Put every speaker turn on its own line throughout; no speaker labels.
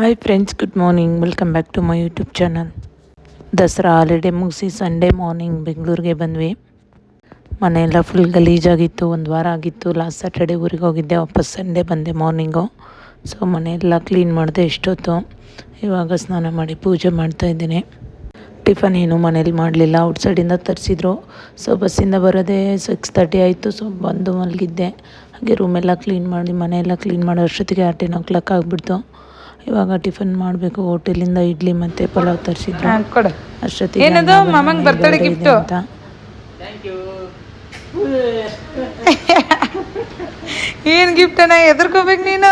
Hi friends good morning welcome back to my YouTube channel Dasara holiday ಮುಗಿಸಿ Sunday morning ಬೆಂಗಳೂರಿಗೆ ಬಂದ್ವಿ. ಮನೆಯೆಲ್ಲ full ಗಲೀಜಾಗಿತ್ತು ಒಂದು ವಾರ ಆಗಿತ್ತು. ಲಾಸ್ಟ್ ಸ್ಯಾಟರ್ಡೇ ಊರಿಗೆ ಹೋಗಿದ್ದೆ, ವಾಪಸ್ ಸಂಡೇ ಬಂದೆ ಮಾರ್ನಿಂಗು ಸೊ ಮನೆಯೆಲ್ಲ ಕ್ಲೀನ್ ಮಾಡಿದೆ ಎಷ್ಟೊತ್ತು. ಇವಾಗ ಸ್ನಾನ ಮಾಡಿ ಪೂಜೆ ಮಾಡ್ತಾ ಇದ್ದೀನಿ. ಟಿಫನ್ ಏನು ಮನೇಲಿ ಮಾಡಲಿಲ್ಲ ಔಟ್ಸೈಡಿಂದ ತರಿಸಿದ್ರು. ಸೊ ಬಸ್ಸಿಂದ ಬರೋದೇ ಸಿಕ್ಸ್ ತರ್ಟಿ ಆಯಿತು. ಸೊ ಬಂದು ಮಲಗಿದ್ದೆ. ಹಾಗೆ ರೂಮೆಲ್ಲ ಕ್ಲೀನ್ ಮಾಡಿ, ಮನೆಯೆಲ್ಲ ಕ್ಲೀನ್ ಮಾಡೋ, ಅಷ್ಟೊತ್ತಿಗೆ ಟೆನ್ ಓ ಕ್ಲಾಕ್ ಆಗಿಬಿಡ್ತು. ಇವಾಗ ಟಿಫನ್ ಮಾಡಬೇಕು ಹೋಟೆಲಿಂದ ಇಡ್ಲಿ ಮತ್ತು ಪಲಾವ್ ತರಿಸಿದ್ರು.
ಕೊಡು.
ಅಷ್ಟೊತ್ತಿಗೆ
ಏನದು?
ಅನ್ನ ಬರ್ತಡೆ
ಗಿಫ್ಟ್?
ಅಂತ.
ಏನ್ ಗಿಫ್ಟ್ ಅಣ್ಣ ಎದುರ್ಕೋಬೇಕು ನೀನು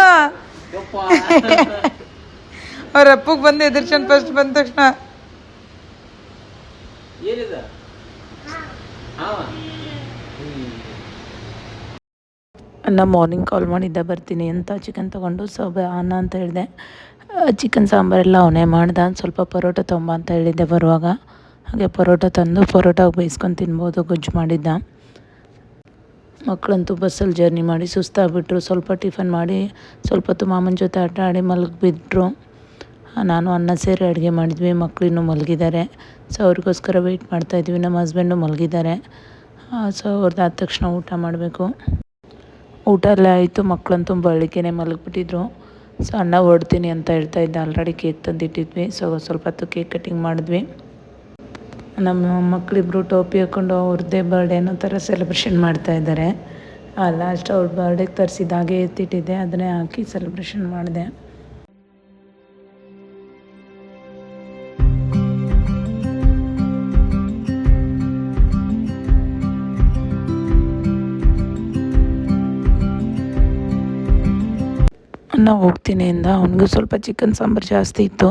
ಅವ್ರ ಅಪ್ಪಗೆ ಬಂದು ಎದುರ್ಚನ್ ಫಸ್ಟ್ ಬಂದ ತಕ್ಷಣ.
ಅನ್ನ ಮಾರ್ನಿಂಗ್ ಕಾಲ್ ಮಾಡಿದ್ದೆ ಬರ್ತೀನಿ ಅಂತ ಚಿಕನ್ ತೊಗೊಂಡು ಸೊ ಅನ್ನ ಅಂತ ಹೇಳಿದೆ. ಚಿಕನ್ ಸಾಂಬಾರೆಲ್ಲ ಅವನೇ ಮಾಡ್ದ. ಸ್ವಲ್ಪ ಪರೋಟ ತೊಂಬ ಅಂತ ಹೇಳಿದ್ದೆ ಬರುವಾಗ. ಹಾಗೆ ಪರೋಟ ತಂದು ಪರೋಟ ಬೇಯಿಸ್ಕೊಂಡು ತಿನ್ಬೋದು, ಗೊಜ್ಜು ಮಾಡಿದ್ದ. ಮಕ್ಕಳಂತೂ ಬಸ್ಸಲ್ಲಿ ಜರ್ನಿ ಮಾಡಿ ಸುಸ್ತಾಗ್ಬಿಟ್ರು. ಸ್ವಲ್ಪ ಟಿಫನ್ ಮಾಡಿ, ಸ್ವಲ್ಪ ಹೊತ್ತು ಮಾಮನ ಜೊತೆ ಆಟ ಆಡಿ ಮಲಗಿಬಿಟ್ರು. ನಾನು ಅನ್ನ ಸೇರಿ ಅಡುಗೆ ಮಾಡಿದ್ವಿ. ಮಕ್ಕಳು ಇನ್ನೂ ಮಲಗಿದ್ದಾರೆ. ಸೊ ಅವ್ರಿಗೋಸ್ಕರ ವೆಯ್ಟ್ ಮಾಡ್ತಾಯಿದ್ವಿ ನಮ್ಮ ಹಸ್ಬೆಂಡು ಮಲಗಿದ್ದಾರೆ. ಸೊ ಅವ್ರದ್ದು ಆದ ತಕ್ಷಣ ಊಟ ಮಾಡಬೇಕು. ಊಟ ಎಲ್ಲ ಆಯಿತು, ಮಕ್ಕಳಂತೂ ಬೆಳಿಗ್ಗೆನೆ ಮಲಗಿಬಿಟ್ಟಿದ್ರು. ಸೊ ಅನ್ನ ಹೊಡ್ತೀನಿ ಅಂತ ಹೇಳ್ತಾ ಇದ್ದೆ. Already cake ತಂದಿಟ್ಟಿದ್ವಿ. ಸೊ, ಸ್ವಲ್ಪ ಹೊತ್ತು ಕೇಕ್ ಕಟ್ಟಿಂಗ್ ಮಾಡಿದ್ವಿ. ನಮ್ಮ ಮಕ್ಕಳಿಬ್ರು ಟೋಪಿ ಹಾಕ್ಕೊಂಡು ಅವ್ರದ್ದೇ ಬರ್ಡೇನೋ ಥರ ಸೆಲೆಬ್ರೇಷನ್ ಮಾಡ್ತಾ ಇದ್ದಾರೆ. ಲಾಸ್ಟ್ ಅವ್ರ ಬರ್ಡೇಗೆ ತರಿಸಿದಾಗೆ ಎತ್ತಿಟ್ಟಿದ್ದೆ. ಅದನ್ನೇ ಹಾಕಿ ಸೆಲೆಬ್ರೇಷನ್ ಮಾಡಿದೆ. ಅನ್ನ ಹೋಗ್ತೀನಿ ಅಂದ. ಅವನಿಗೂ ಸ್ವಲ್ಪ ಚಿಕನ್ ಸಾಂಬಾರು ಜಾಸ್ತಿ ಇತ್ತು.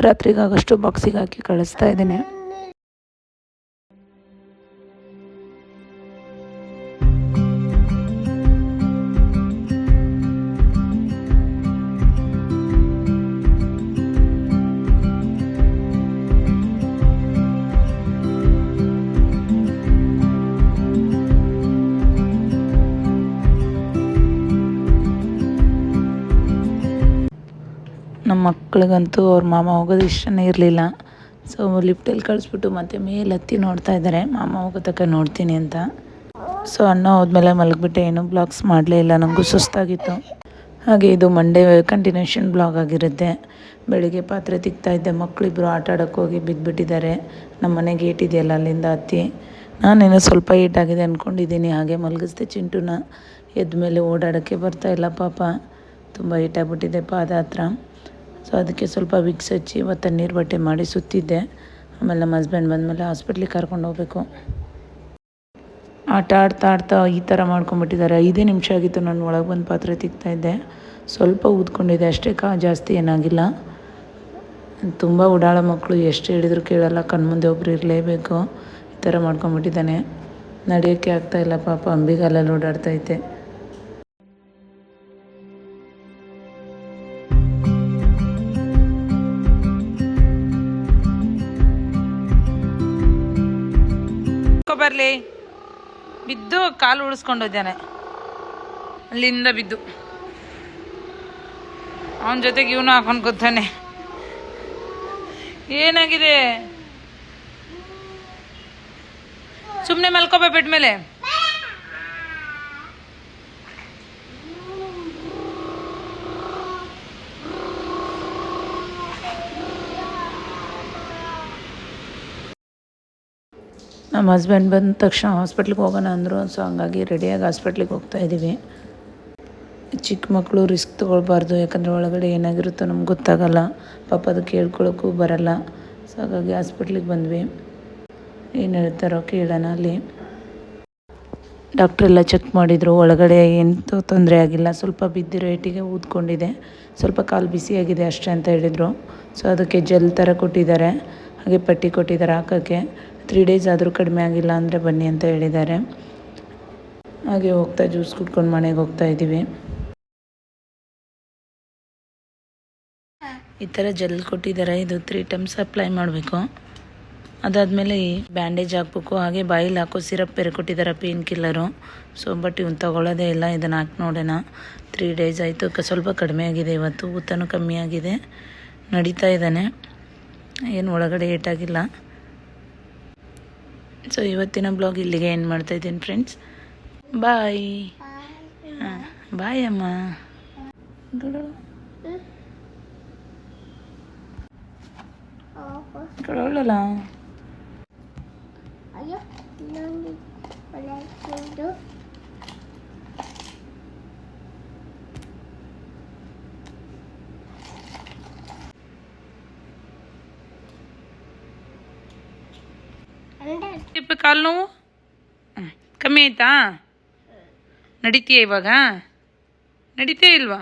ರಾತ್ರಿಗಾಗಷ್ಟು ಬಾಕ್ಸಿಗೆ ಹಾಕಿ ಕಳಿಸ್ತಾ ಇದ್ದೀನಿ. ನಮ್ಮ ಮಕ್ಳಿಗಂತೂ ಅವ್ರ ಮಾಮ ಹೋಗೋದು ಇಷ್ಟನೇ ಇರಲಿಲ್ಲ. ಸೊ ಲಿಫ್ಟಲ್ಲಿ ಕಳಿಸ್ಬಿಟ್ಟು ಮತ್ತೆ ಮೇಲೆ ಹತ್ತಿ ನೋಡ್ತಾ ಇದ್ದಾರೆ. ಮಾಮ ಹೋಗೋ ತನಕ ನೋಡ್ತೀನಿ ಅಂತ. ಸೊ ಅಣ್ಣ ಹೋದ್ಮೇಲೆ ಮಲಗಿಬಿಟ್ಟೆ. ಏನೂ ಬ್ಲಾಗ್ಸ್ ಮಾಡಲೇ ಇಲ್ಲ. ನನಗೂ ಸುಸ್ತಾಗಿತ್ತು. ಹಾಗೆ ಇದು ಮಂಡೇ ಕಂಟಿನ್ಯೂಷನ್ ಬ್ಲಾಗ್ ಆಗಿರುತ್ತೆ. ಬೆಳಿಗ್ಗೆ ಪಾತ್ರೆ ತಿಕ್ತಾ ಇದ್ದೆ. ಮಕ್ಕಳಿಬ್ಬರು ಆಟ ಆಡೋಕ್ಕೆ ಹೋಗಿ ಬಿದ್ದುಬಿಟ್ಟಿದ್ದಾರೆ ನಮ್ಮ ಮನೆ ಗೇಟ್ ಇದೆಯಲ್ಲ, ಅಲ್ಲಿಂದ ಹತ್ತಿ. ನಾನೇನೋ ಸ್ವಲ್ಪ ಏಟಾಗಿದೆ ಅಂದ್ಕೊಂಡಿದ್ದೀನಿ ಹಾಗೆ ಮಲಗಿಸ್ದೆ ಚಿಂಟುನ. ಎದ್ದ ಮೇಲೆ ಓಡಾಡೋಕ್ಕೆ ಇಲ್ಲ ಪಾಪ. ತುಂಬ ಏಟಾಗ್ಬಿಟ್ಟಿದೆ ಪಾದ ಹತ್ರ ಸೊ ಅದಕ್ಕೆ ಸ್ವಲ್ಪ ವಿಕ್ಸ್ ಹಚ್ಚಿ ಮತ್ತು ನೀರು ಬಟ್ಟೆ ಮಾಡಿ ಸುತ್ತಿದ್ದೆ. ಆಮೇಲೆ ನಮ್ಮ ಹಸ್ಬೆಂಡ್ ಬಂದಮೇಲೆ ಹಾಸ್ಪಿಟ್ಲಿಗೆ ಕರ್ಕೊಂಡು ಹೋಗಬೇಕು. ಆಟ ಆಡ್ತಾ ಆಡ್ತಾ ಈ ಥರ ಮಾಡ್ಕೊಂಬಿಟ್ಟಿದ್ದಾರೆ ಐದೇ ನಿಮಿಷ ಆಗಿತ್ತು ನಾನು ಒಳಗೆ ಬಂದು ಪಾತ್ರೆ ತಿಕ್ತಾ ಇದ್ದೆ. ಸ್ವಲ್ಪ ಊದ್ಕೊಂಡಿದ್ದೆ. ಅಷ್ಟೇ ಕಾ ಜಾಸ್ತಿ ಏನಾಗಿಲ್ಲ. ತುಂಬ ಉಡಾಳ ಮಕ್ಕಳು ಎಷ್ಟು ಹೇಳಿದ್ರು ಕೇಳಲ್ಲ. ಕಣ್ಮುಂದೆ ಒಬ್ಬರು ಇರಲೇಬೇಕು. ಈ ಥರ ಮಾಡ್ಕೊಂಬಿಟ್ಟಿದ್ದಾನೆ ನಡೆಯೋಕ್ಕೆ ಆಗ್ತಾಯಿಲ್ಲ ಪಾಪ. ಅಂಬಿಗಾಲಲ್ಲಿ ಓಡಾಡ್ತೈತೆ
ಬರ್ಲಿ. ಬಿದ್ದು ಕಾಲು ಉಳಿಸ್ಕೊಂಡಿದ್ದಾನೆ ಅಲ್ಲಿಂದ ಬಿದ್ದು. ಅವನ ಜೊತೆಗೆ ಇವನು ಹಾಕೊಂಡು ಕೂತಾನೆ. ಏನಾಗಿದೆ? ಸುಮ್ಮನೆ ಮಲ್ಕೋಬೇ ಬೆಡ್ ಮೇಲೆ.
ನಮ್ಮ ಹಸ್ಬೆಂಡ್ ಬಂದ ತಕ್ಷಣ ಹಾಸ್ಪಿಟ್ಲಿಗೆ ಹೋಗೋಣ ಅಂದರು. ಸೊ ಹಂಗಾಗಿ ರೆಡಿಯಾಗಿ ಹಾಸ್ಪಿಟ್ಲಿಗೆ ಹೋಗ್ತಾ ಇದ್ದೀವಿ. ಚಿಕ್ಕ ಮಕ್ಕಳು ರಿಸ್ಕ್ ತೊಗೊಳ್ಬಾರ್ದು. ಯಾಕಂದರೆ ಒಳಗಡೆ ಏನಾಗಿರುತ್ತೋ ನಮ್ಗೆ ಗೊತ್ತಾಗಲ್ಲ. ಪಾಪ ಅದು ಕೇಳ್ಕೊಳ್ಳೋಕ್ಕೂ ಬರಲ್ಲ. ಸೊ ಹಾಗಾಗಿ ಹಾಸ್ಪಿಟ್ಲಿಗೆ ಬಂದ್ವಿ. ಏನು ಹೇಳ್ತಾರೋ ಕೇಳೋಣ ಅಲ್ಲಿ. ಡಾಕ್ಟ್ರೆಲ್ಲ ಚೆಕ್ ಮಾಡಿದರು. ಒಳಗಡೆ ಎಂತೂ ತೊಂದರೆ ಆಗಿಲ್ಲ. ಸ್ವಲ್ಪ ಬಿದ್ದಿರೋ ಏಟಿಗೆ ಊದ್ಕೊಂಡಿದೆ. ಸ್ವಲ್ಪ ಕಾಲು ಬಿಸಿಯಾಗಿದೆ ಅಷ್ಟೇ ಅಂತ ಹೇಳಿದರು. ಸೊ ಅದಕ್ಕೆ ಜೆಲ್ ಥರ ಕೊಟ್ಟಿದ್ದಾರೆ. ಹಾಗೆ ಪಟ್ಟಿ ಕೊಟ್ಟಿದ್ದಾರೆ ಹಾಕೋಕ್ಕೆ. ತ್ರೀ ಡೇಸ್ ಆದರೂ ಕಡಿಮೆ ಆಗಿಲ್ಲ ಅಂದರೆ ಬನ್ನಿ ಅಂತ ಹೇಳಿದ್ದಾರೆ. ಹಾಗೆ ಹೋಗ್ತಾ ಜ್ಯೂಸ್ ಕುಡ್ಕೊಂಡು ಮನೆಗೆ ಹೋಗ್ತಾ ಇದ್ದೀವಿ. ಈ ಥರ ಜಲ್ ಕೊಟ್ಟಿದ್ದಾರೆ. ಇದು ತ್ರೀ ಟೈಮ್ಸ್ ಅಪ್ಲೈ ಮಾಡಬೇಕು. ಅದಾದಮೇಲೆ ಬ್ಯಾಂಡೇಜ್ ಹಾಕ್ಬೇಕು. ಹಾಗೆ ಬಾಯಿಲಿ ಹಾಕೋ ಸಿರಪ್ ಬೇರೆ ಕೊಟ್ಟಿದ್ದಾರೆ ಪೇನ್ ಕಿಲ್ಲರು ಸೊ ಬಟ್ ಇವ್ನು ತಗೊಳ್ಳೋದೇ ಇಲ್ಲ. ಇದನ್ನು ಹಾಕಿ ನೋಡೋಣ. ತ್ರೀ ಡೇಸ್ ಆಯಿತು. ಸ್ವಲ್ಪ ಕಡಿಮೆ ಆಗಿದೆ ಇವತ್ತು. ಊತನೂ ಕಮ್ಮಿ ಆಗಿದೆ. ನಡೀತಾ ಇದ್ದಾನೆ. ಏನು ಒಳಗಡೆ ಏಟಾಗಿಲ್ಲ. ಸೊ ಇವತ್ತಿನ ಬ್ಲಾಗ್ ಇಲ್ಲಿಗೆ ಏನು ಮಾಡ್ತಾಯಿದ್ದೀನಿ ಫ್ರೆಂಡ್ಸ್ ಬಾಯ್ ಹಾಂ ಬಾಯ್ ಅಮ್ಮ. ಕೊಡೋಳಲ್ಲ
Ayo, Anda
ಕಾಲು ನೋವು? ಕಮ್ಮಿ ಆಯ್ತಾ? ನಡಿತೀಯ ಇವಾಗ? ನಡಿತೇ ಇಲ್ವಾ?